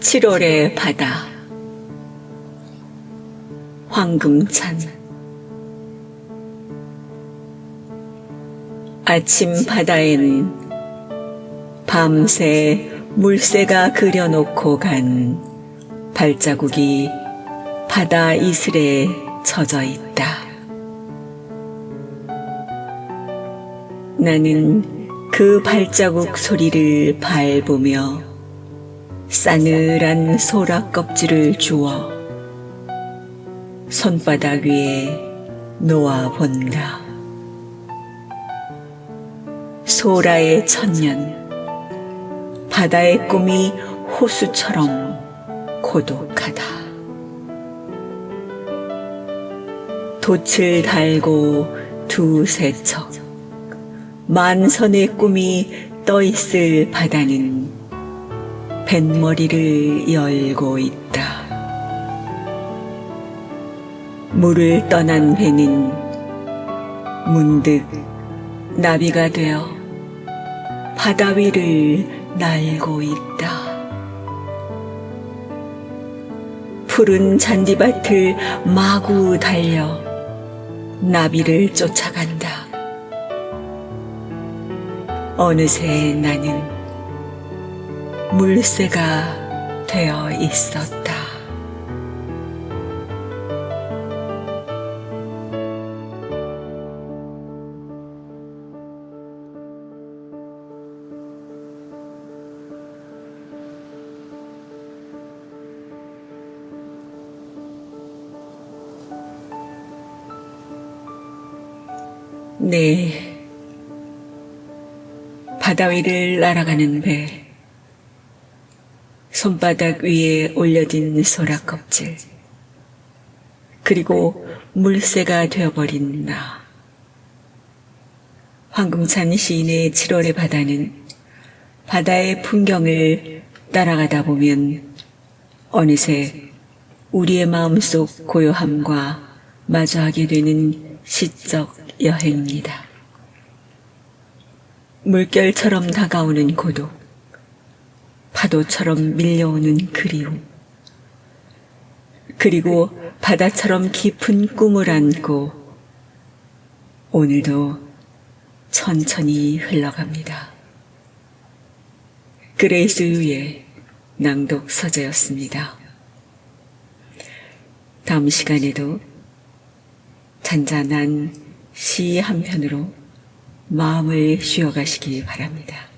7월의 바다 황금찬 아침 바다엔 밤새 물새가 그려놓고 간 발자국이 바다 이슬에 젖어 있다. 나는 그 발자국 소리를 밟으며 싸늘한 소라 껍질을 주워 손바닥 위에 놓아 본다. 소라의 천년, 바다의 꿈이 호수처럼 고독하다. 돛을 달고 두 세 척, 만선의 꿈이 떠있을 바다는 뱃머리를 열고 있다. 물을 떠난 배는 문득 나비가 되어 바다 위를 날고 있다. 푸른 잔디밭을 마구 달려 나비를 쫓아간다. 어느새 나는 물새가 되어 있었다. 네. 바다 위를 날아가는 배. 손바닥 위에 올려진 소라 껍질. 그리고 물새가 되어버린 나. 황금찬 시인의 7월의 바다는 바다의 풍경을 따라가다 보면 어느새 우리의 마음속 고요함과 마주하게 되는 시적 여행입니다. 물결처럼 다가오는 고독, 파도처럼 밀려오는 그리움, 그리고 바다처럼 깊은 꿈을 안고 오늘도 천천히 흘러갑니다. 그레이스 유의 낭독 서재였습니다. 다음 시간에도 잔잔한 시 한 편으로 마음을 쉬어가시기 바랍니다.